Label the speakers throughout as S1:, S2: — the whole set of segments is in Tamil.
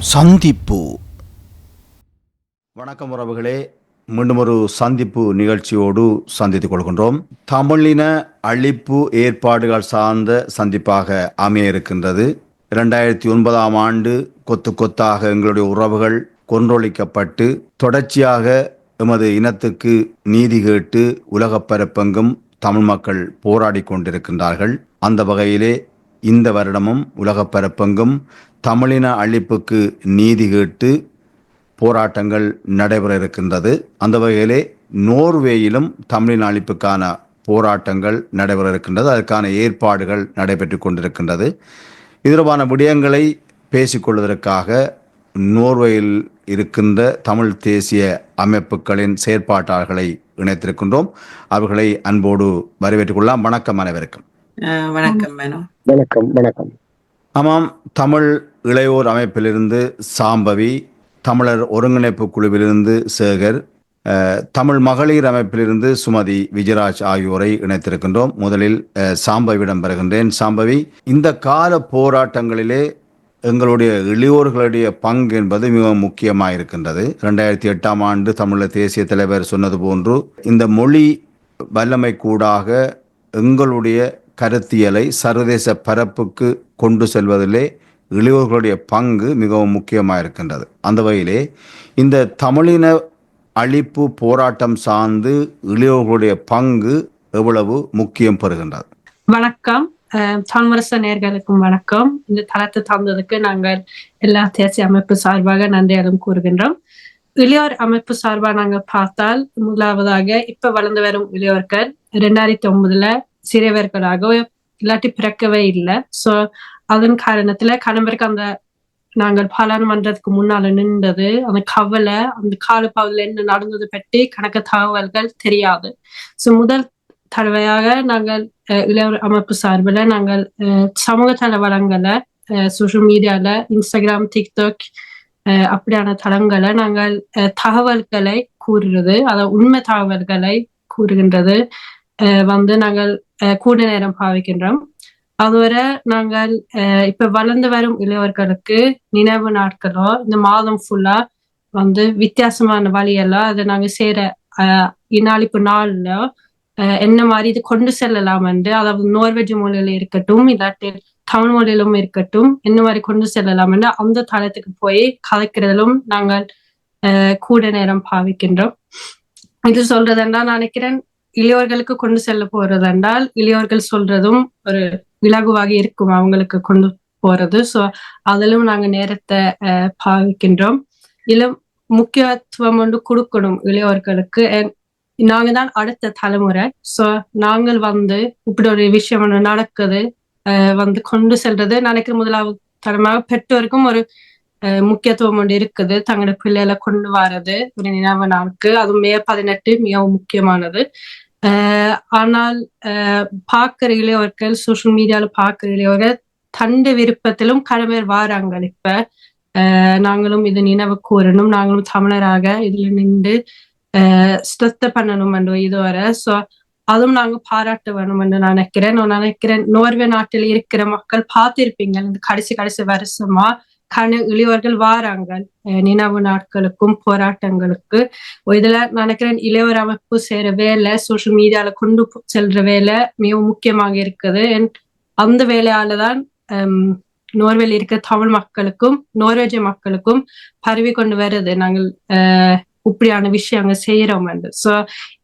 S1: சந்திப்பு.
S2: வணக்கம் உறவுகளே. மீண்டும் ஒரு சந்திப்பு நிகழ்ச்சியோடு சந்தித்துக் கொள்கின்றோம். தமிழின அழிப்பு ஏற்பாடுகள் சார்ந்த சந்திப்பாக அமைய இருக்கின்றது. இரண்டாயிரத்தி ஒன்பதாம் ஆண்டு கொத்து கொத்தாக எங்களுடைய உறவுகள் கொன்றொழிக்கப்பட்டு தொடர்ச்சியாக எமது இனத்துக்கு நீதி கேட்டு உலகப் பரப்பெங்கும் தமிழ் மக்கள் போராடி கொண்டிருக்கின்றார்கள். அந்த வகையிலே இந்த வருடமும் உலகப் பரப்பெங்கும் தமிழின அழிப்புக்கு நீதி கேட்டு போராட்டங்கள் நடைபெற இருக்கின்றது. அந்த வகையிலே நோர்வேயிலும் தமிழின் அழிப்புக்கான போராட்டங்கள் நடைபெற இருக்கின்றது. அதற்கான ஏற்பாடுகள் நடைபெற்று கொண்டிருக்கின்றது. இது தொடர்பான விடயங்களை பேசிக்கொள்வதற்காக நோர்வேயில் இருக்கின்ற தமிழ் தேசிய அமைப்புகளின் செயற்பாட்டாளர்களை இணைத்திருக்கின்றோம். அவர்களை அன்போடு வரவேற்றுக் கொள்ளலாம். வணக்கம் அனைவருக்கும்.
S3: வணக்கம் மேனோ.
S4: வணக்கம் வணக்கம்.
S2: ஆமாம் தமிழ் இளையோர் அமைப்பிலிருந்து சாம்பவி தமிழர் ஒருங்கிணைப்பு குழுவிலிருந்து சேகர் தமிழ் மகளிர் அமைப்பிலிருந்து சுமதி விஜயராஜ் ஆகியோரை இணைத்திருக்கின்றோம். முதலில் சாம்பவியிடம் பெறுகின்றேன். சாம்பவி இந்த கால போராட்டங்களிலே எங்களுடைய இளையோர்களுடைய பங்கு என்பது மிகவும் முக்கியமாக இருக்கின்றது ரெண்டாயிரத்தி எட்டாம் ஆண்டு தமிழர் தேசிய தலைவர் சொன்னது போன்று இந்த மொழி வல்லமை கூடாக எங்களுடைய கருத்தியலை சர்வதேச பரப்புக்கு கொண்டு செல்வதிலே இளையோர்களுடைய பங்கு மிகவும் முக்கியமாக இருக்கின்றது அந்த வகையிலே இந்த தமிழின அழிப்பு போராட்டம் சார்ந்து இளையோர்களுடைய பங்கு எவ்வளவு முக்கியம் பெறுகின்றது?
S5: வணக்கம். அஹ் தான்வரச நேர்களுக்கும் வணக்கம். இந்த தளத்தை தந்ததுக்கு நாங்கள் எல்லா தேசிய அமைப்பு சார்பாக நன்றியாலும் கூறுகின்றோம். இளையோர் அமைப்பு சார்பாக நாங்கள் பார்த்தால் முதலாவதாக இப்ப வளர்ந்து வரும் இளையோர்கள் ரெண்டாயிரத்தி ஒன்பதுல சிறியவர்களாக இல்லாட்டி பிறக்கவே இல்லை. சோ அதன் காரணத்துல கணவருக்கு அந்த நாங்கள் பாராளுமன்றத்துக்கு முன்னால நின்றது அந்த கவலை அந்த காலப்பகுதியில் என்ன நடந்தது பற்றி கணக்க தகவல்கள் தெரியாது. சோ முதல் தடவையாக நாங்கள் இளையோர் அமைப்பு சார்பில் நாங்கள் அஹ் சமூக தள வளங்களை சோஷியல் மீடியால இன்ஸ்டாகிராம் டிக்டாக் அஹ் அப்படியான தளங்களை நாங்கள் அஹ் தகவல்களை கூறுறது அதாவது உண்மை தகவல்களை கூறுகின்றது. வந்து நாங்கள் அஹ் கூட நேரம் பாவிக்கின்றோம் அதுவரை நாங்கள் அஹ் இப்ப வளர்ந்து வரும் இளையவர்களுக்கு நினைவு நாட்களோ இந்த மாதம் ஃபுல்லா வந்து வித்தியாசமான வழியெல்லாம் அதை நாங்க சேர அஹ் இனாளிப்பு நாள்ல அஹ் என்ன மாதிரி இது கொண்டு செல்லலாம் என்று அதாவது நோர்வெஜ் மொழியில இருக்கட்டும் இல்லாட்டி தமிழ் மொழியிலும் இருக்கட்டும் என்ன மாதிரி கொண்டு செல்லலாம் என்று அந்த தளத்துக்கு போய் கதைக்கிறதிலும் நாங்கள் அஹ் கூட நேரம் பாவிக்கின்றோம் இது சொல்றதெல்லாம் நினைக்கிறேன் இளையோர்களுக்கு கொண்டு செல்ல போறது என்றால் இளையோர்கள் சொல்றதும் ஒரு இலகுவாக இருக்கும் அவங்களுக்கு கொண்டு போறது. சோ அதிலும் நாங்க நேரத்தை அஹ் பாவிக்கின்றோம். இளம் முக்கியத்துவம் ஒன்று கொடுக்கணும் இளையோர்களுக்கு. நாங்க தான் அடுத்த தலைமுறை. சோ நாங்கள் வந்து இப்படி ஒரு விஷயம் நடக்குது வந்து கொண்டு செல்றது. நினைக்கிற முதலாவது தரமாக பெற்றோருக்கும் ஒரு முக்கியத்துவம் ஒன்று இருக்குது. தங்களோட பிள்ளைகளை கொண்டு வர்றது ஒரு நினைவு நாளுக்கு. அதுவும் மே பதினெட்டு மிகவும் முக்கியமானது. ஆனால் அஹ் பார்க்கிற இளையோர்கள் சோஷியல் மீடியால பார்க்கிற இளையவர்கள் தண்டு விருப்பத்திலும் கடமையர் வாராங்க இப்ப. நாங்களும் இது நினைவு கூறணும். நாங்களும் தமிழராக இதுல நின்று ஸ்ட்ரெத்த பண்ணணும் என்று இதுவரை. சோ அதுவும் நாங்க பாராட்ட வேணும் என்று நினைக்கிறேன். நான் நினைக்கிறேன் நோர்வே நாட்டில் இருக்கிற மக்கள் பார்த்திருப்பீங்க. இந்த கடைசி கடைசி வருஷமா கண இளையோர்கள் வாராங்க நினைவு நாட்களுக்கும் போராட்டங்களுக்கு. இதுல நினைக்கிறேன் இளையோர் அமைப்பு செய்யற வேலை சோஷியல் மீடியால கொண்டு செல்ற வேலை மிகவும் முக்கியமாக இருக்குது. அந்த வேலையால தான் நோர்வேல இருக்கிற தமிழ் மக்களுக்கும் நோர்வேஜ மக்களுக்கும் பரவி கொண்டு வருது. நாங்கள் அஹ், இப்படியான விஷயங்க செய்யறோம் என்று. சோ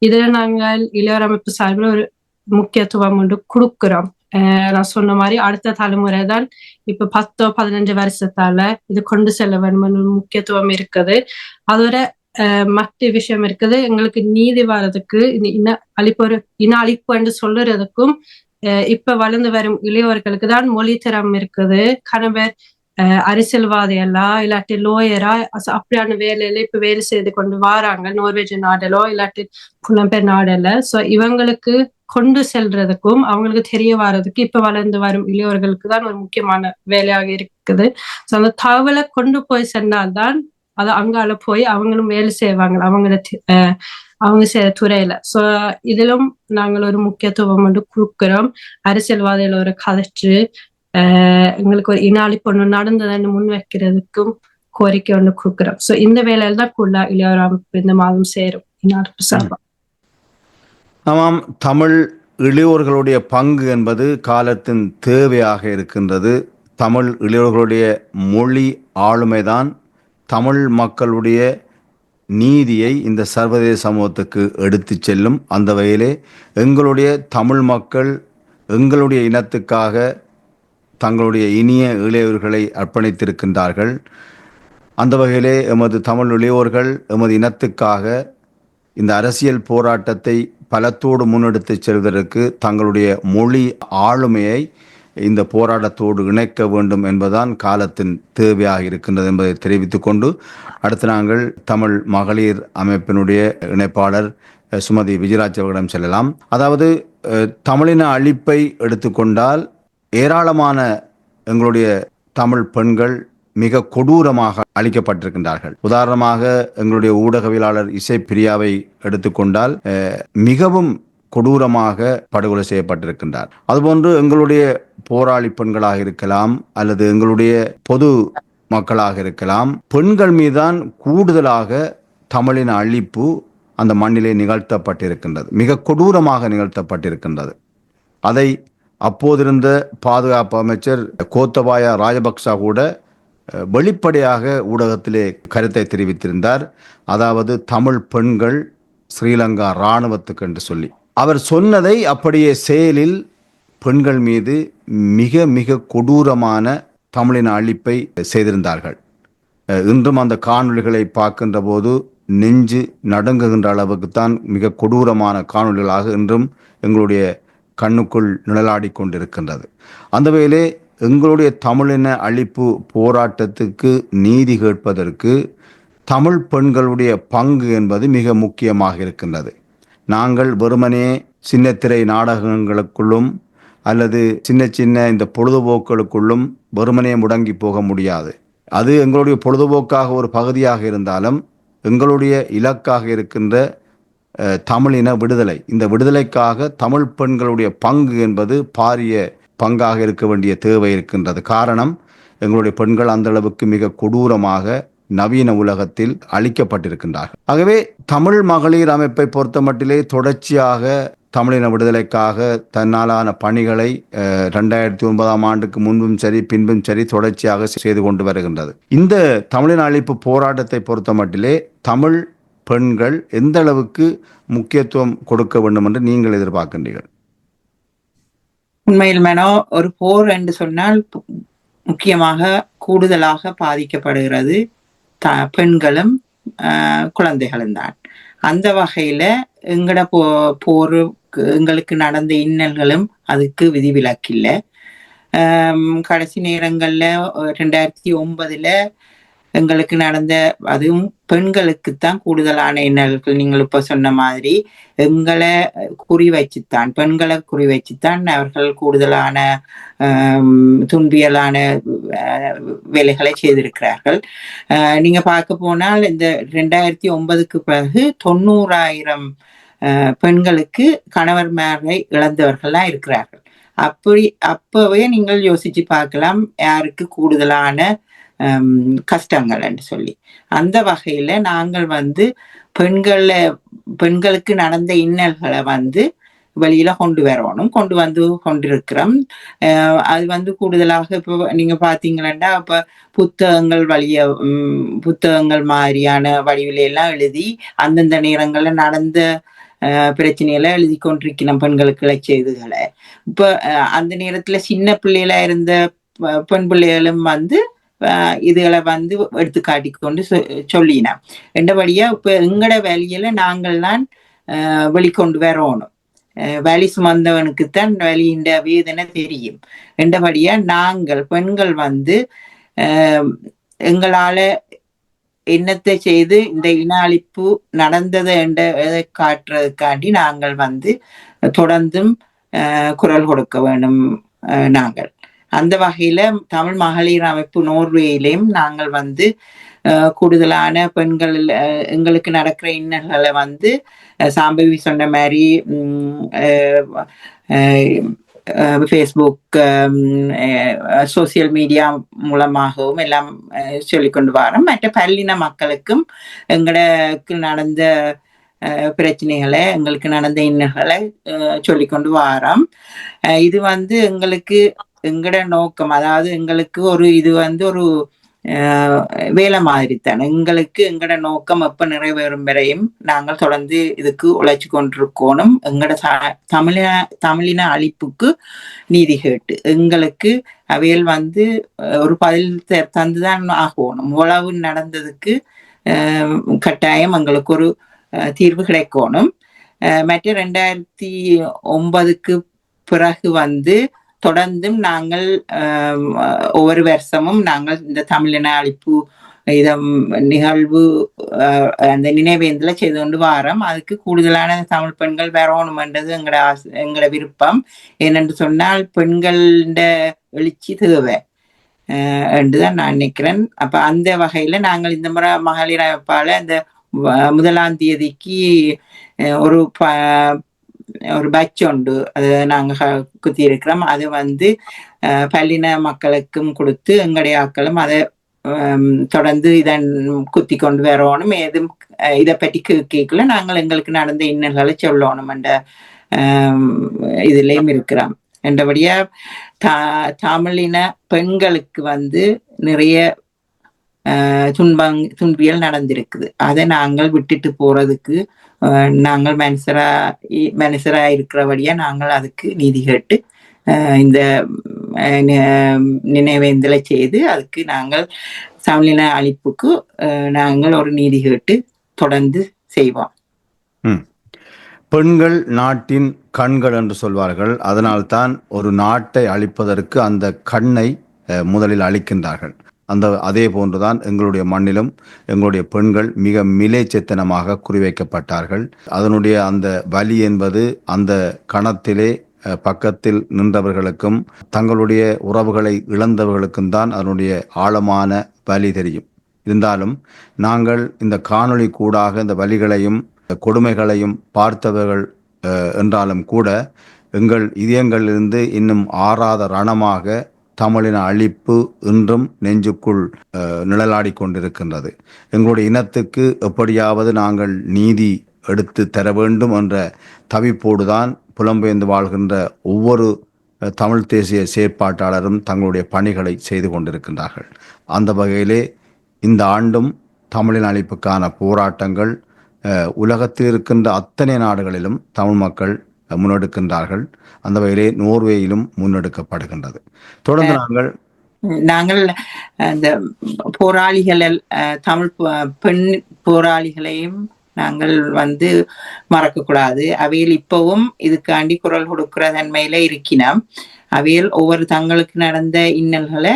S5: இதுல நாங்கள் இளையோர் அமைப்பு சார்பில் ஒரு முக்கியத்துவம் ஒன்று கொடுக்கிறோம். அஹ், நான் சொன்ன மாதிரி அடுத்த தலைமுறை தான் இப்ப பத்தோ பதினஞ்சு வருஷத்தால இது கொண்டு செல்ல வேண்டும் முக்கியத்துவம் இருக்குது அதோட அஹ், மற்ற விஷயம் இருக்குது எங்களுக்கு நீதி வர்றதுக்கு இன அழிப்பு ஒரு இன அழிப்பு என்று சொல்லுறதுக்கும் அஹ், இப்ப வளர்ந்து வரும் இளையோர்களுக்கு தான் மொழி திறம் இருக்குது கணவர் அஹ், அரசியல்வாதி எல்லாம் இல்லாட்டி லோயரா அப்படியான வேலையில இப்ப வேலை செய்து கொண்டு வராங்க. நோர்வேஜ் நாடலோ இல்லாட்டி புலம்பெயர் நாடல்ல. சோ இவங்களுக்கு கொண்டு செல்றதுக்கும் அவங்களுக்கு தெரிய வர்றதுக்கு இப்ப வளர்ந்து வரும் இளையோர்களுக்கு தான் ஒரு முக்கியமான வேலையாக இருக்குது. சோ அந்த தகவலை கொண்டு போய் சென்றால்தான் அது அங்கால போய் அவங்களும் வேலை செய்வாங்க. அவங்கள அஹ் அவங்க செய்யற துறையில. சோ இதிலும் நாங்கள் ஒரு முக்கியத்துவம் வந்து கொடுக்கிறோம். அரசியல்வாதிகள் ஒரு கதைச்சு எங்களுக்கு ஒரு இன அழிப்பு நடந்ததுன்னு முன் வைக்கிறதுக்கும் கோரிக்கை ஒன்று கொடுக்குறோம். ஸோ இந்த வேலையில தான் குள்ளா இளையோர் அமைப்பு இந்த மாதம் சேரும். இனாளிப்பு சார்பாக
S2: ஆமாம் தமிழ் இளையோர்களுடைய பங்கு என்பது காலத்தின் தேவையாக இருக்கின்றது. தமிழ் இளையோர்களுடைய மொழி ஆளுமைதான். தமிழ் மக்களுடைய நீதியை இந்த சர்வதேச சமூகத்துக்கு எடுத்துச் செல்லும். அந்த வகையிலே எங்களுடைய தமிழ் மக்கள் எங்களுடைய இனத்துக்காக தங்களுடைய இனிய இளையோர்களை அர்ப்பணித்திருக்கின்றார்கள். அந்த வகையிலே எமது தமிழ் இளையோர்கள் எமது இனத்துக்காக இந்த அரசியல் போராட்டத்தை பலத்தோடு முன்னெடுத்துச் செல்வதற்கு தங்களுடைய மொழி ஆளுமையை இந்த போராட்டத்தோடு இணைக்க வேண்டும் என்பதுதான் காலத்தின் தேவையாக இருக்கின்றது என்பதை தெரிவித்துக் கொண்டு அடுத்து நாங்கள் தமிழ் மகளிர் அமைப்பினுடைய இணைப்பாளர் சுமதி விஜயராஜ் அவர்களிடம் செல்லலாம். அதாவது தமிழின அழிப்பை எடுத்துக்கொண்டால் ஏராளமான எங்களுடைய தமிழ் பெண்கள் மிக கொடூரமாக அளிக்கப்பட்டிருக்கின்றார்கள் உதாரணமாக எங்களுடைய ஊடகவியலாளர் இசை பிரியாவை எடுத்துக்கொண்டால் மிகவும் கொடூரமாக படுகொலை செய்யப்பட்டிருக்கின்றார். அதுபோன்று எங்களுடைய போராளி பெண்களாக இருக்கலாம் அல்லது எங்களுடைய பொது மக்களாக இருக்கலாம் பெண்கள் மீதான் கூடுதலாக தமிழின் அழிப்பு அந்த மண்ணிலே நிகழ்த்தப்பட்டிருக்கின்றது. மிக கொடூரமாக நிகழ்த்தப்பட்டிருக்கின்றது. அதை அப்போதிருந்த பாதுகாப்பு அமைச்சர் கோத்தபாயா ராஜபக்சா கூட வெளிப்படையாக ஊடகத்திலே கருத்தை தெரிவித்திருந்தார். அதாவது தமிழ் பெண்கள் ஸ்ரீலங்கா இராணுவத்துக்கு என்று சொல்லி. அவர் சொன்னதை அப்படியே செயலில் பெண்கள் மீது மிக மிக கொடூரமான தமிழின அழிப்பை செய்திருந்தார்கள். இன்றும் அந்த காணொளிகளை பார்க்கின்ற போது நெஞ்சு நடுங்குகின்ற அளவுக்குத்தான் மிக கொடூரமான காணொளிகளாக இன்றும் எங்களுடைய கண்ணுக்குள் நிழலாடி கொண்டிருக்கின்றது அந்த வேலே எங்களுடைய தமிழின அழிப்பு போராட்டத்துக்கு நீதி கேட்பதற்கு தமிழ் பெண்களுடைய பங்கு என்பது மிக முக்கியமாக இருக்கின்றது. நாங்கள் வெறுமனே சின்னத்திரை நாடகங்களுக்குள்ளும் அல்லது சின்ன சின்ன இந்த பொழுதுபோக்குகளுக்குள்ளும் வெறுமனே முடங்கி போக முடியாது. அது எங்களுடைய பொழுதுபோக்காக ஒரு பகுதியாக இருந்தாலும் எங்களுடைய இலக்காக இருக்கின்ற தமிழின விடுதலை. இந்த விடுதலைக்காக தமிழ் பெண்களுடைய பங்கு என்பது பாரிய பங்காக இருக்க வேண்டிய தேவை இருக்கின்றது. காரணம் எங்களுடைய பெண்கள் அந்த அளவுக்கு மிக கொடூரமாக நவீன உலகத்தில் அளிக்கப்பட்டிருக்கின்றார்கள் ஆகவே தமிழ் மகளிர் அமைப்பை பொறுத்த மட்டிலே தொடர்ச்சியாக தமிழின விடுதலைக்காக தன்னாலான பணிகளை ரெண்டாயிரத்தி ஒன்பதாம் ஆண்டுக்கு முன்பும் சரி பின்பும் சரி தொடர்ச்சியாக செய்து கொண்டு வருகின்றது. இந்த தமிழின அழிப்பு போராட்டத்தை பொறுத்த மட்டிலே தமிழ் பெண்கள் எந்த அளவுக்கு முக்கியத்துவம் கொடுக்க வேண்டும் என்று நீங்கள் எதிர்பார்க்கின்றீர்கள்?
S1: உண்மையில் மேனோ ஒரு போர் என்று சொன்னால் முக்கியமாக கூடுதலாக பாதிக்கப்படுகிறது த பெண்களும் ஆஹ், குழந்தைகளும் தான். அந்த வகையில எங்கட போ போருக்கு எங்களுக்கு நடந்த இன்னல்களும் அதுக்கு விதிவிலக்கில்லை. கடைசி நேரங்கள்ல ரெண்டாயிரத்தி ஒன்பதுல எங்களுக்கு நடந்த அதுவும் பெண்களுக்குத்தான் கூடுதலான இன்னல்கள் நீங்கள் இப்ப சொன்ன மாதிரி எங்களை குறி வச்சுத்தான் பெண்களை குறி வச்சுத்தான் அவர்கள் கூடுதலான துன்பியலான வேலைகளை செய்திருக்கிறார்கள். நீங்க பார்க்க போனால் இந்த ரெண்டாயிரத்தி ஒன்பதுக்கு பிறகு தொண்ணூறாயிரம் பெண்களுக்கு பெண்களுக்கு கணவர்மாரை இழந்தவர்கள்லாம் இருக்கிறார்கள். அப்படி அப்பவே நீங்கள் யோசிச்சு பார்க்கலாம் யாருக்கு கூடுதலான கஷ்டங்கள் என்று சொல்லி. அந்த வகையில நாங்கள் வந்து பெண்களை பெண்களுக்கு நடந்த இன்னல்களை வந்து வெளியில கொண்டு வரணும். கொண்டு வந்து கொண்டிருக்கிறோம். அஹ் அது வந்து கூடுதலாக இப்போ நீங்க பாத்தீங்கன்னா இப்ப புத்தகங்கள் வழிய உம், புத்தகங்கள் மாதிரியான வடிவில எல்லாம் எழுதி அந்தந்த நேரங்கள்ல நடந்த அஹ், பிரச்சனைகளை எழுதி கொண்டிருக்கிறோம் பெண்களுக்கு செய்திகளை. இப்ப அந்த நேரத்துல சின்ன பிள்ளைகளா இருந்த பெண் பிள்ளைகளும் வந்து இதுகளை வந்து எடுத்து காட்டிக்கொண்டு சொ- சொல்லினோம் ரெண்டபடியா இப்ப எங்கட வேலையில நாங்கள் தான் வெளிக்கொண்டு வரணும் அஹ், வலி சுமந்தவனுக்குத்தான் வலியின் வேதனை தெரியும் ரெண்டபடியா நாங்கள் பெண்கள் வந்து எங்களால என்னத்தை செய்து இந்த இன அழிப்பு நடந்தது என்ற காட்டுறதுக்காண்டி நாங்கள் வந்து தொடர்ந்தும் அஹ், குரல் கொடுக்க வேண்டும் அஹ், நாங்கள் அந்த வகையில தமிழ் மகளிர் அமைப்பு நோர்வேயிலையும் நாங்கள் வந்து கூடுதலான பெண்கள் எங்களுக்கு நடக்கிற இன்னல்களை வந்து சாம்பவி சொன்ன மாதிரி உம், அஹ், ஃபேஸ்புக் சோசியல் மீடியா மூலமாகவும் எல்லாம் அஹ், வரோம். மற்ற பல்லின மக்களுக்கும் எங்களுக்கு நடந்த அஹ், பிரச்சனைகளை எங்களுக்கு நடந்த இன்னல்களை சொல்லிக்கொண்டு கொண்டு வரோம். இது வந்து எங்களுக்கு எங்கட நோக்கம் அதாவது எங்களுக்கு ஒரு இது வந்து ஒரு அஹ், வேலை மாதிரி தான். எங்களுக்கு எங்கட நோக்கம் எப்ப நிறைவேறும் வரையும் நாங்கள் தொடர்ந்து இதுக்கு உழைச்சி கொண்டிருக்கணும். எங்கட ச- தமிழ தமிழின அழிப்புக்கு நீதி கேட்டு எங்களுக்கு அவையில் வந்து ஒரு பதில் தந்துதான் ஆகணும். உழவு நடந்ததுக்கு கட்டாயம் எங்களுக்கு ஒரு அஹ், தீர்வு கிடைக்கணும். அஹ், மற்ற ரெண்டாயிரத்தி ஒன்பதுக்கு பிறகு வந்து தொடர்ந்தும் நாங்கள் ஒவ்வொரு வருஷமும் நாங்கள் இந்த தமிழின அழிப்பு இத நிகழ்வு அஹ், அந்த நினைவேந்தில செய்து கொண்டு வாரம். அதுக்கு கூடுதலான தமிழ் பெண்கள் வரணுமென்றது எங்களோட ஆசை எங்களோட விருப்பம். ஏனென்று சொன்னால் பெண்கள எழுச்சி தேவை அஹ், என்றுதான் நான் நினைக்கிறேன். அப்ப அந்த வகையில நாங்கள் இந்த முறை மகளிர் அமைப்பால அந்த முதலாம் தேதிக்கு ஒரு ப ஒரு பட்ச் உண்டு. அது நாங்க குத்தி இருக்கிறோம் அது வந்து அஹ், பல்லின மக்களுக்கும் கொடுத்து எங்களுடைய ஆக்களும் அதை தொடர்ந்து இதன் குத்தி கொண்டு வரணும். ஏதும் இதை பற்றி கேட்கல. நாங்கள் எங்களுக்கு நடந்த இன்னல்களை சொல்லணும் என்ற இதுலேயும் இதுலயும் இருக்கிறோம். என்றபடியா தா தமிழின பெண்களுக்கு வந்து நிறைய துன்பங் துன்பியல் நடந்திருக்குது. அதை நாங்கள் விட்டுட்டு போறதுக்கு நாங்கள் மனுஷரா இ- மனுஷரா இருக்கிறபடியா நாங்கள் அதுக்கு நீதி கேட்டு இந்த நினைவேந்தலை செய்து அதுக்கு நாங்கள் சமநிலை அழிப்புக்கு நாங்கள் ஒரு நீதி கேட்டு தொடர்ந்து செய்வோம்.
S2: பெண்கள் நாட்டின் கண்கள் என்று சொல்வார்கள். அதனால்தான் ஒரு நாட்டை அழிப்பதற்கு அந்த கண்ணை முதலில் அழிக்கின்றார்கள். அந்த அதே போன்றுதான் எங்களுடைய மண்ணிலும் எங்களுடைய பெண்கள் மிக மிலேச்சத்தனமாக குறிவைக்கப்பட்டார்கள். அதனுடைய அந்த வலி என்பது அந்த கணத்திலே பக்கத்தில் நின்றவர்களுக்கும் தங்களுடைய உறவுகளை இழந்தவர்களுக்கும் தான் அதனுடைய ஆழமான வலி தெரியும். இருந்தாலும் நாங்கள் இந்த காணொளி கூடாக இந்த வலிகளையும் கொடுமைகளையும் பார்த்தவர்கள் என்றாலும் கூட எங்கள் இதயங்களிலிருந்து இன்னும் ஆறாத ரணமாக தமிழின அழிப்பு இன்றும் நெஞ்சுக்குள் நிழலாடி கொண்டிருக்கின்றது. எங்களுடைய இனத்துக்கு எப்படியாவது நாங்கள் நீதி எடுத்து தர வேண்டும் என்ற தவிப்போடுதான் புலம்பெயர்ந்து வாழ்கின்ற ஒவ்வொரு தமிழ் தேசிய செயற்பாட்டாளரும் தங்களுடைய பணிகளை செய்து கொண்டிருக்கின்றார்கள். அந்த வகையிலே இந்த ஆண்டும் தமிழின் அழிப்புக்கான போராட்டங்கள் உலகத்தில் இருக்கின்ற அத்தனை நாடுகளிலும் தமிழ் மக்கள் முன்னெடுக்கின்றார்கள். அந்த வகையிலே நோர்வேயிலும் முன்னெடுக்கப்படுகின்றது. தொடர்ந்து நாங்கள்
S1: நாங்கள் அந்த போராளிகள் தமிழ் பெண் போராளிகளையும் நாங்கள் வந்து மறக்கக்கூடாது. அவையில் இப்பவும் இதுக்காண்டி குரல் கொடுக்கிற தன்மையில இருக்கினோம். அவையில் ஒவ்வொரு தங்களுக்கு நடந்த இன்னல்களை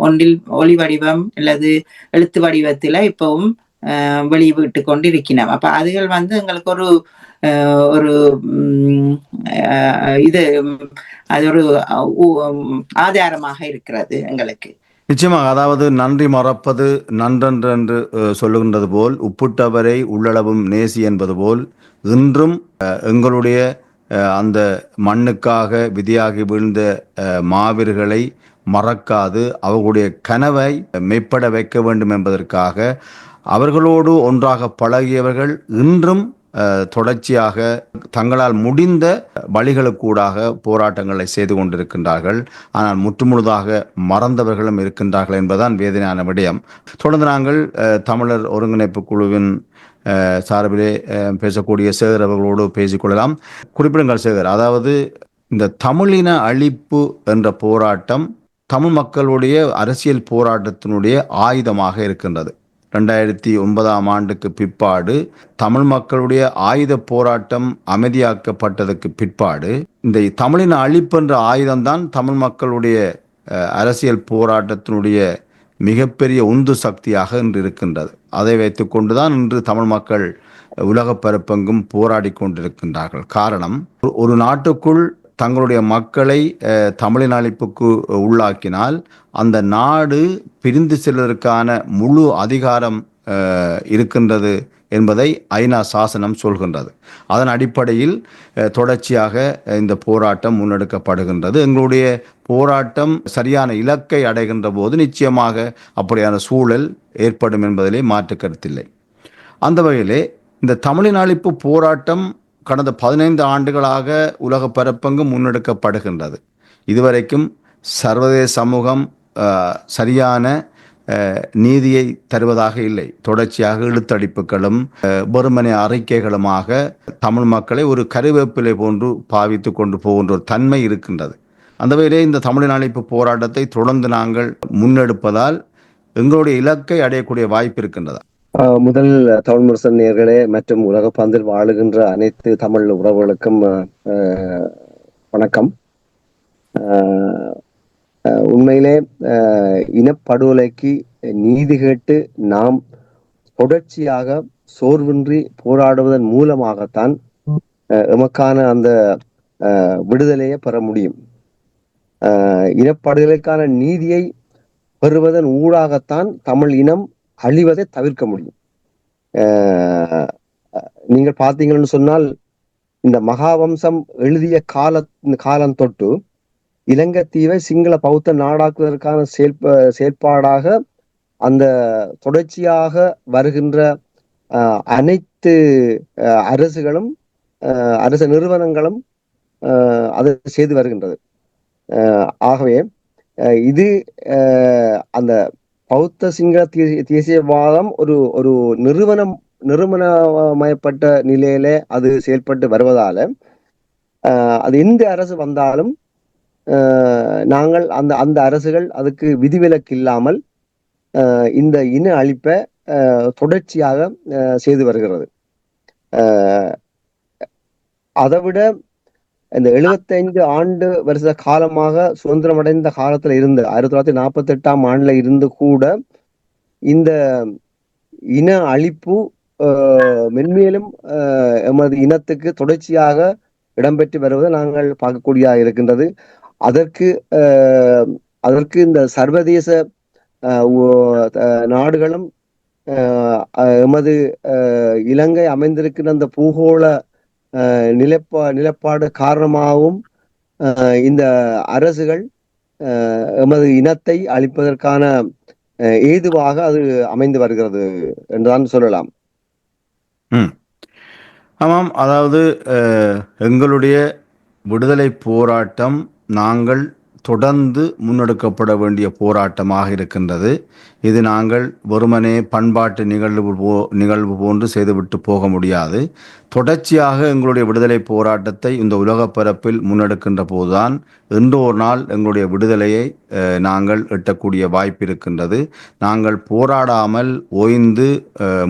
S1: ஒன்றில் ஒளி வடிவம் அல்லது எழுத்து வடிவத்துல இப்பவும் ஆஹ், வெளியிட்டு கொண்டு இருக்கினோம் அப்ப அதுகள் வந்து எங்களுக்கு ஒரு ஒரு இது அது ஒரு ஆதாரமாக இருக்கிறது எங்களுக்கு.
S2: நிச்சயமாக அதாவது நன்றி மறப்பது நன்றென்று சொல்லுகின்றது போல் உப்புட்டவரை உள்ளளவும் நேசி என்பது போல் இன்றும் எங்களுடைய அந்த மண்ணுக்காக விதியாகி வீழ்ந்த மாவீர்களை மறக்காது அவர்களுடைய கனவை மெய்ப்பட வைக்க வேண்டும் என்பதற்காக அவர்களோடு ஒன்றாக பழகியவர்கள் இன்றும் தொடர்ச்சியாக தங்களால் முடிந்த வழிகளுக்கூடாக போராட்டங்களை செய்து கொண்டிருக்கின்றார்கள். ஆனால் முற்றுமுழுதாக மறந்தவர்களும் இருக்கின்றார்கள் என்பதுதான் வேதனையான விடயம். தொடர்ந்து நாங்கள் தமிழர் ஒருங்கிணைப்பு குழுவின் சார்பிலே பேசக்கூடிய சேகர் அவர்களோடு பேசிக்கொள்ளலாம் குறிப்பிடுங்கள் சேகர் அதாவது இந்த தமிழின அழிப்பு என்ற போராட்டம் தமிழ் மக்களுடைய அரசியல் போராட்டத்தினுடைய ஆயுதமாக இருக்கின்றது. ரெண்டாயிரத்தி ஒன்பதாம் ஆண்டுக்கு பிற்பாடு தமிழ் மக்களுடைய ஆயுத போராட்டம் அமைதியாக்கப்பட்டதற்கு பிற்பாடு இந்த தமிழின் அழிப்பு என்ற ஆயுதம்தான் தமிழ் மக்களுடைய அரசியல் போராட்டத்தினுடைய மிகப்பெரிய உந்து சக்தியாக இன்று இருக்கின்றது. அதை வைத்துக்கொண்டுதான் இன்று தமிழ் மக்கள் உலக பரப்பெங்கும் போராடி கொண்டிருக்கின்றார்கள். காரணம் ஒரு நாட்டுக்குள் தங்களுடைய மக்களை தமிழின் அழிப்புக்கு உள்ளாக்கினால் அந்த நாடு பிரிந்து செல்வதற்கான முழு அதிகாரம் இருக்கின்றது என்பதை ஐநா சாசனம் சொல்கின்றது. அதன் அடிப்படையில் தொடர்ச்சியாக இந்த போராட்டம் முன்னெடுக்கப்படுகின்றது. எங்களுடைய போராட்டம் சரியான இலக்கை அடைகின்ற போது நிச்சயமாக அப்படியான சூழல் ஏற்படும் என்பதிலே மாற்று கருத்தில்லை. அந்த வகையிலே இந்த தமிழின் அழிப்பு போராட்டம் கடந்த பதினைந்து ஆண்டுகளாக உலக பரப்பங்கு முன்னெடுக்கப்படுகின்றது. இதுவரைக்கும் சர்வதேச சமூகம் சரியான நீதியை தருவதாக இல்லை. தொடர்ச்சியாக இழுத்தடிப்புகளும் வெறுமனை அறிக்கைகளுமாக தமிழ் மக்களை ஒரு கருவேப்பிலை போன்று பாவித்து கொண்டு போகின்ற ஒரு தன்மை இருக்கின்றது. அந்த வகையிலே இந்த தமிழின் அழைப்பு போராட்டத்தை தொடர்ந்து நாங்கள் முன்னெடுப்பதால் எங்களுடைய இலக்கை அடையக்கூடிய வாய்ப்பு இருக்கின்றது.
S3: முதல் தமிழ் முரசன் நேர்களே மற்றும் உலக பந்தில் வாழுகின்ற அனைத்து தமிழ் உறவுகளுக்கும் வணக்கம். ஆஹ், உண்மையிலே ஆஹ், இனப்படுகொலைக்கு நீதி கேட்டு நாம் தொடர்ச்சியாக சோர்வின்றி போராடுவதன் மூலமாகத்தான் ஆஹ், எமக்கான அந்த ஆஹ், விடுதலையை பெற முடியும். ஆஹ், இனப்படுகொலைக்கான நீதியை பெறுவதன் ஊடாகத்தான் தமிழ் இனம் அழிவதை தவிர்க்க முடியும். ஆஹ் நீங்கள் பார்த்தீங்கன்னு சொன்னால் இந்த மகாவம்சம் எழுதிய கால காலம் தொட்டு இலங்கைத்தீவை சிங்கள பௌத்த நாடாக்குவதற்கான செயல் செயற்பாடாக அந்த தொடர்ச்சியாக வருகின்ற ஆஹ், அனைத்து அரசுகளும் அரசு நிறுவனங்களும் ஆஹ், அதை செய்து வருகின்றது. ஆஹ், ஆகவே இது அந்த பௌத்த சிங்கள தேசிய தேசியவாதம் ஒரு ஒரு நிறுவனம் நிறுவனமயப்பட்ட நிலையில அது செயல்பட்டு வருவதால அது எந்த அரசு வந்தாலும் நாங்கள் அந்த அந்த அரசுகள் அதுக்கு விதிவிலக்கு இல்லாமல் இந்த இன அழிப்பை தொடர்ச்சியாக செய்து வருகிறது. அதைவிட இந்த 75 ஆண்டு வருஷ காலமாக சுதந்திரம் அடைந்த காலத்துல இருந்து ஆயிரத்தி தொள்ளாயிரத்தி நாற்பத்தி எட்டாம் ஆண்டுல இருந்து கூட இந்த இன அழிப்பு ஆஹ், மென்மேலும் எமது இனத்துக்கு தொடர்ச்சியாக இடம்பெற்று வருவதை நாங்கள் பார்க்கக்கூடியதாக இருக்கின்றது. அதற்கு அதற்கு இந்த சர்வதேச ஆஹ், ஓ- நாடுகளும் எமது இலங்கை அமைந்திருக்கிற அந்த பூகோள நிலப்பா நிலப்பாடு காரணமாகவும் ஆஹ், இந்த அரசுகள் எமது இனத்தை அழிப்பதற்கான ஏதுவாக அது அமைந்து வருகிறது என்றுதான் சொல்லலாம்.
S2: ஆமாம். அதாவது அஹ், எங்களுடைய விடுதலை போராட்டம் நாங்கள் தொடர்ந்து முன்னெடுக்கப்பட வேண்டிய போராட்டமாக இருக்கின்றது. இது நாங்கள் வெறுமனே பண்பாட்டு நிகழ்வு போ நிகழ்வு போன்று செய்துவிட்டு போக முடியாது. தொடர்ச்சியாக எங்களுடைய விடுதலை போராட்டத்தை இந்த உலகப் பரப்பில் முன்னெடுக்கின்ற போதுதான் இன்று ஒரு நாள் எங்களுடைய விடுதலையை நாங்கள் எட்டக்கூடிய வாய்ப்பு இருக்கின்றது. நாங்கள் போராடாமல் ஓய்ந்து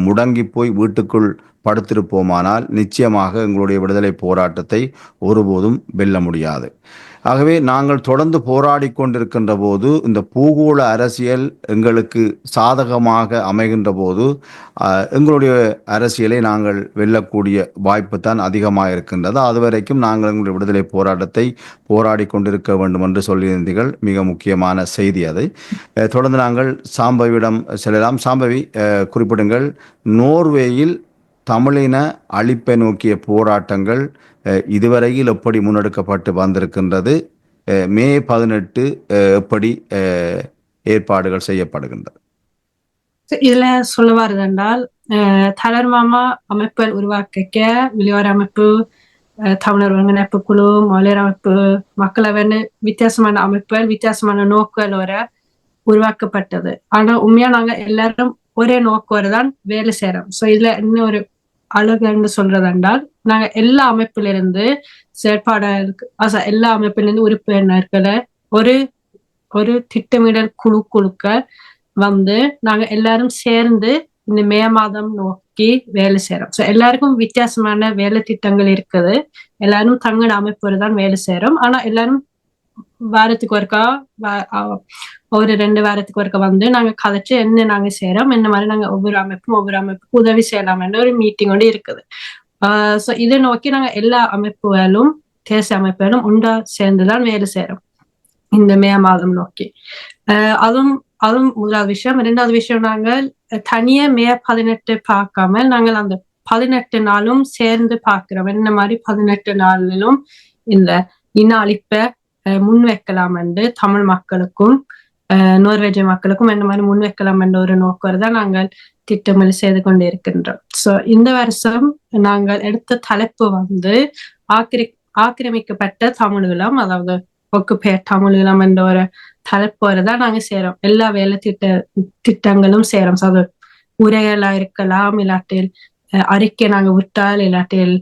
S2: முடங்கி போய் வீட்டுக்குள் படுத்திருப்போமானால் நிச்சயமாக எங்களுடைய விடுதலை போராட்டத்தை ஒருபோதும் வெல்ல முடியாது. ஆகவே நாங்கள் தொடர்ந்து போராடி கொண்டிருக்கின்ற போது இந்த பூகோள அரசியல் எங்களுக்கு சாதகமாக அமைகின்ற போது எங்களுடைய அரசியலை நாங்கள் வெல்லக்கூடிய வாய்ப்பு தான் அதிகமாக இருக்கின்றது. அதுவரைக்கும் நாங்கள் எங்களுடைய விடுதலை போராட்டத்தை போராடி கொண்டிருக்க வேண்டும் என்று சொல்லியிருந்தீர்கள். மிக முக்கியமான செய்தி அது. தொடர்ந்து நாங்கள் சாம்பவியிடம் செல்லலாம். சாம்பவி குறிப்பிடுங்கள். நோர்வேயில் தமிழின அழிப்பை நோக்கிய போராட்டங்கள் இதுவரையில் எப்படி முன்னெடுக்கப்பட்டு வந்திருக்கின்றது அஹ், மே பதினெட்டு அஹ், எப்படி அஹ், ஏற்பாடுகள் செய்யப்படுகின்றது?
S5: இதுல சொல்ல வருதென்றால் தளர் மாமா அமைப்புகள் உருவாக்க வெளியோர அமைப்பு அஹ், தமிழர் ஒருங்கிணைப்பு குழு மொழியர் அமைப்பு மக்களவைன்னு வித்தியாசமான அமைப்புகள் வித்தியாசமான நோக்குகளோட உருவாக்கப்பட்டது. ஆனா உண்மையா நாங்க எல்லாரும் ஒரே நோக்கோட தான் வேலை செய்யறோம் சோ இதுல இன்னும் ஒரு அழகுன்னு சொல்றதென்றால் நாங்க எல்லா அமைப்புல இருந்து செயற்பாடுகளுக்கு அச எல்லா அமைப்புல இருந்து உறுப்பினர்களை ஒரு ஒரு திட்டமிடல் குழு குழுக்க வந்து நாங்க எல்லாரும் சேர்ந்து இந்த மே மாதம் நோக்கி வேலை செய்யறோம் சோ எல்லாருக்கும் வித்தியாசமான வேலை திட்டங்கள் இருக்குது. எல்லாரும் தங்கள் அமைப்போடு தான் வேலை செய்யறோம் ஆனா எல்லாரும் வாரத்துக்கு ஒருக்கா ஒரு ரெண்டு வாரத்துக்கு ஒருக்கா வந்து நாங்க கதைச்சு என்ன நாங்க செய்யறோம் என்ன மாதிரி நாங்க ஒவ்வொரு அமைப்பும் ஒவ்வொரு அமைப்புக்கும் உதவி செய்யலாம்னு ஒரு மீட்டிங் ஒன்று இருக்குது. சோ இதை நோக்கி நாங்க எல்லா அமைப்புகளும் தேசிய அமைப்புகளும் உண்டா சேர்ந்துதான் வேலை செய்யறோம் இந்த மே மாதம் நோக்கி அதுவும் அதுவும் முதலாவது விஷயம் இரண்டாவது விஷயம் நாங்கள் தனியா மே பதினெட்டு பார்க்காம நாங்கள் அந்த பதினெட்டு நாளும் சேர்ந்து பார்க்கிறோம் என்ன மாதிரி பதினெட்டு நாளிலும் இந்த இன அழிப்பை முன்வைக்கலாம் என்று தமிழ் மக்களுக்கும் அஹ், நோர்வேஜிய மக்களுக்கும் இந்த மாதிரி முன்வைக்கலாம் என்ற ஒரு நோக்கம் தான் நாங்கள் திட்டமில் செய்து கொண்டிருக்கின்றோம். சோ இந்த வருஷம் நாங்கள் எடுத்த தலைப்பு வந்து ஆக்கிரி ஆக்கிரமிக்கப்பட்ட தமிழ்களம் அதாவது ஒக்குபேட் தமிழ்களம் என்ற ஒரு தலைப்போடு தான் நாங்க செய்யறோம் எல்லா வேலை திட்ட திட்டங்களும் செய்யறோம் அது உரைகளா இருக்கலாம் இல்லாட்டில் அறிக்கை நாங்க விட்டால் இல்லாட்டில்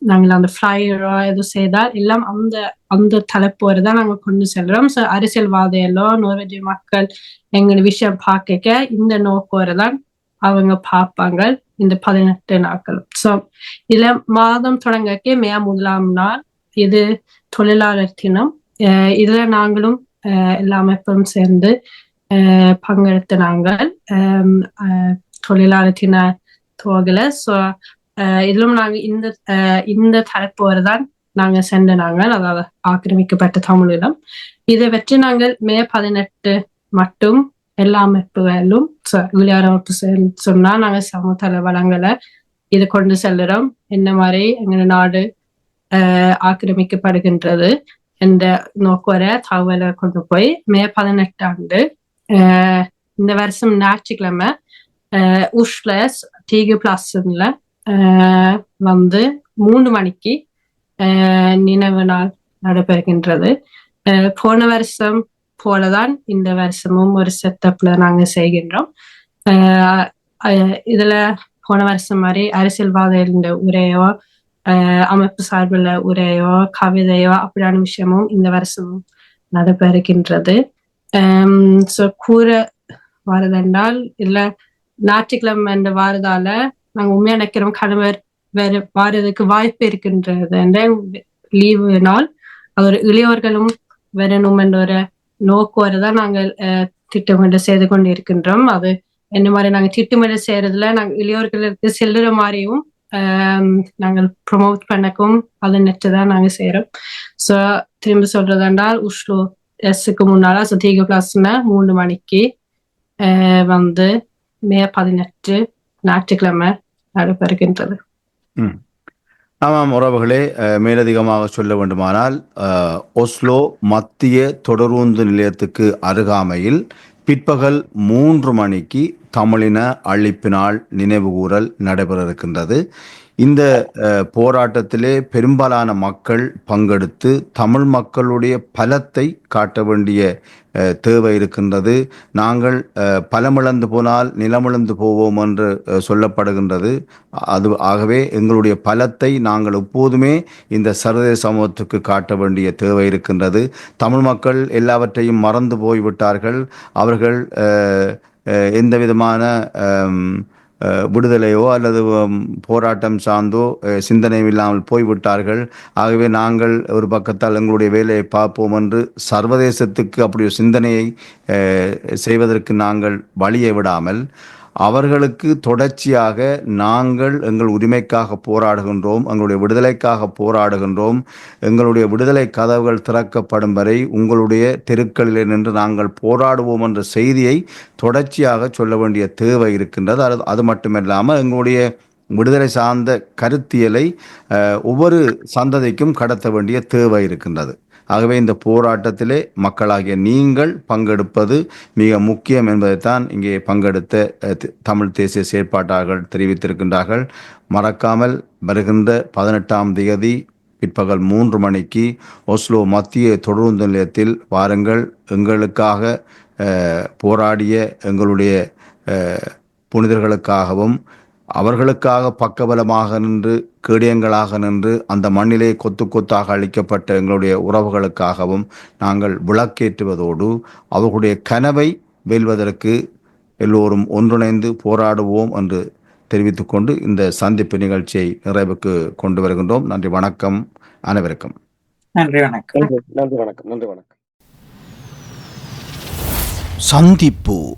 S5: நாங்கள் அந்த ஃப்ளையரோ எதுவும் செய்தால் எல்லாம் அந்த அந்த தலைப்போரை தான் நாங்க கொண்டு செல்றோம். ஸோ அரசியல்வாதையிலோ நோர்வேஜிய மக்கள் எங்க விஷயம் பார்க்க இந்த நோக்கோரை தான் அவங்க பார்ப்பாங்க இந்த பதினெட்டு நாட்களும். ஸோ இதுல மாதம் தொடங்கக்கே மே முதலாம் நாள் இது தொழிலாளர் தினம். அஹ் இதுல நாங்களும் அஹ் எல்லா அமைப்பும் சேர்ந்து பங்கெடுத்து நாங்கள். அஹ் தொழிலாளர் தின தோகலை ஸோ இதிலும் நாங்க இந்த அஹ் இந்த தரப்பு தான் நாங்க சென்ற நாங்கள் அதாவது ஆக்கிரமிக்கப்பட்ட தமிழிடம் இதை வெற்றி நாங்கள் மே பதினெட்டு மட்டும் எல்லா அமைப்புகளும் சொ- விளையாட அமைப்பு சொன்னா நாங்க சமூக வளங்களை இது கொண்டு செல்லுறோம். என்ன மாதிரி எங்க நாடு அஹ் ஆக்கிரமிக்கப்படுகின்றது என்ற நோக்குவர தகவலை கொண்டு போய் மே பதினெட்டாண்டு ஆஹ் இந்த வருஷம் ஞாயிற்றுக்கிழமை ஆஹ் உஷ்ல டீகு பிளாஸ்ல வந்து மூணு மணிக்கு நினைவு நாள் நடைபெறுகின்றது. போன வருஷம் போலதான் இந்த வருஷமும் ஒரு செட்டப்ல நாங்க செய்கின்றோம். ஆஹ் இதுல போன வருஷம் மாதிரி அரசியல்வாதிகளின் உரையோ ஆஹ் அமைப்பு சார்பில் உரையோ கவிதையோ அப்படியான விஷயமும் இந்த வருஷமும் நடைபெறுகின்றது. ஸோ கூற வரதென்றால் இல்ல ஞாயிற்றுக்கிழமை என்ற வாரதால நாங்க உண்மையா நினைக்கிறோம் கணவர் வேற வாரதுக்கு வாய்ப்பு இருக்கின்றது லீவு நாள். அவர் இளையவர்களும் வரணும் என்ற ஒரு நோக்கோடு தான் நாங்கள் அஹ், திட்டமிட்டு செய்து கொண்டு இருக்கின்றோம் அது என்ன மாதிரி நாங்க திட்டமிட செய்யறதுல நாங்க இளையோர்களுக்கு செல்லுற மாதிரியும் நாங்கள் ப்ரொமோட் பண்ணக்கும் அதை நெட்டு தான் நாங்க செய்யறோம் ஸோ திரும்ப சொல்றதென்றால் உஷ்லோ எஸ்ஸுக்கு முன்னால ஸோ பிளாஸ்ல மூணு மணிக்கு வந்து மே பதினெட்டு ஞாயிற்றுக்கிழமை நடைபெறுகின்றது
S2: ஆமாம் உறவுகளே அஹ், மேலதிகமாக சொல்ல வேண்டுமானால் ஒஸ்லோ மத்திய தொடரூந்து நிலையத்துக்கு அருகாமையில் பிற்பகல் மூன்று மணிக்கு தமிழின அழிப்பினால் நினைவுகூரல் நடைபெற இருக்கின்றது இந்த போராட்டத்திலே பெரும்பாலான மக்கள் பங்கெடுத்து தமிழ் மக்களுடைய பலத்தை காட்ட வேண்டிய தேவை இருக்கின்றது. நாங்கள் பலமிழந்து போனால் நிலமிழந்து போவோம் என்று சொல்லப்படுகின்றது. அது ஆகவே எங்களுடைய பலத்தை நாங்கள் எப்போதுமே இந்த சர்வதேச சமூகத்துக்கு காட்ட வேண்டிய தேவை இருக்கின்றது. தமிழ் மக்கள் எல்லாவற்றையும் மறந்து போய்விட்டார்கள். அவர்கள் எந்த விதமான விடுதலையோ அல்லது போராட்டம் சார்ந்தோ சிந்தனையும் இல்லாமல் போய்விட்டார்கள். ஆகவே நாங்கள் ஒரு பக்கத்தால் எங்களுடைய வேலையை பார்ப்போம் என்று சர்வதேசத்துக்கு அப்படி ஒரு சிந்தனையை செய்வதற்கு நாங்கள் வழியை விடாமல் அவர்களுக்கு தொடர்ச்சியாக நாங்கள் எங்கள் உரிமைக்காக போராடுகின்றோம் எங்களுடைய விடுதலைக்காக போராடுகின்றோம். எங்களுடைய விடுதலை கதவுகள் திறக்கப்படும் வரை உங்களுடைய தெருக்களில் நின்று நாங்கள் போராடுவோம் என்ற செய்தியை தொடர்ச்சியாக சொல்ல வேண்டிய தேவை இருக்கின்றது. அது அது மட்டுமில்லாமல் எங்களுடைய விடுதலை சார்ந்த கருத்தியலை ஒவ்வொரு சந்ததிக்கும் கடத்த வேண்டிய தேவை இருக்கின்றது. ஆகவே இந்த போராட்டத்திலே மக்களாகிய நீங்கள் பங்கெடுப்பது மிக முக்கியம் என்பதைத்தான் இங்கே பங்கெடுத்த தமிழ் தேசிய செயற்பாட்டாளர்கள் தெரிவித்திருக்கின்றார்கள். மறக்காமல் வருகின்ற பதினெட்டாம் தேதி பிற்பகல் மூன்று மணிக்கு ஒஸ்லோ மத்திய தொடருந்து நிலையத்தில் வாருங்கள். எங்களுக்காக போராடிய எங்களுடைய புனிதர்களுக்காகவும் அவர்களுக்காக பக்கபலமாக நின்று கேடயங்களாக நின்று அந்த மண்ணிலே கொத்து கொத்தாக அளிக்கப்பட்ட எங்களுடைய உறவுகளுக்காகவும் நாங்கள் விளக்கேற்றுவதோடு அவர்களுடைய கனவை வெல்வதற்கு எல்லோரும் ஒன்றிணைந்து போராடுவோம் என்று தெரிவித்துக்கொண்டு இந்த சந்திப்பு நிகழ்ச்சியை நிறைவுக்கு கொண்டு வருகின்றோம். நன்றி வணக்கம். அனைவருக்கும்.
S1: நன்றி வணக்கம்.
S3: நன்றி நன்றி வணக்கம். நன்றி வணக்கம்.
S2: சந்திப்பு.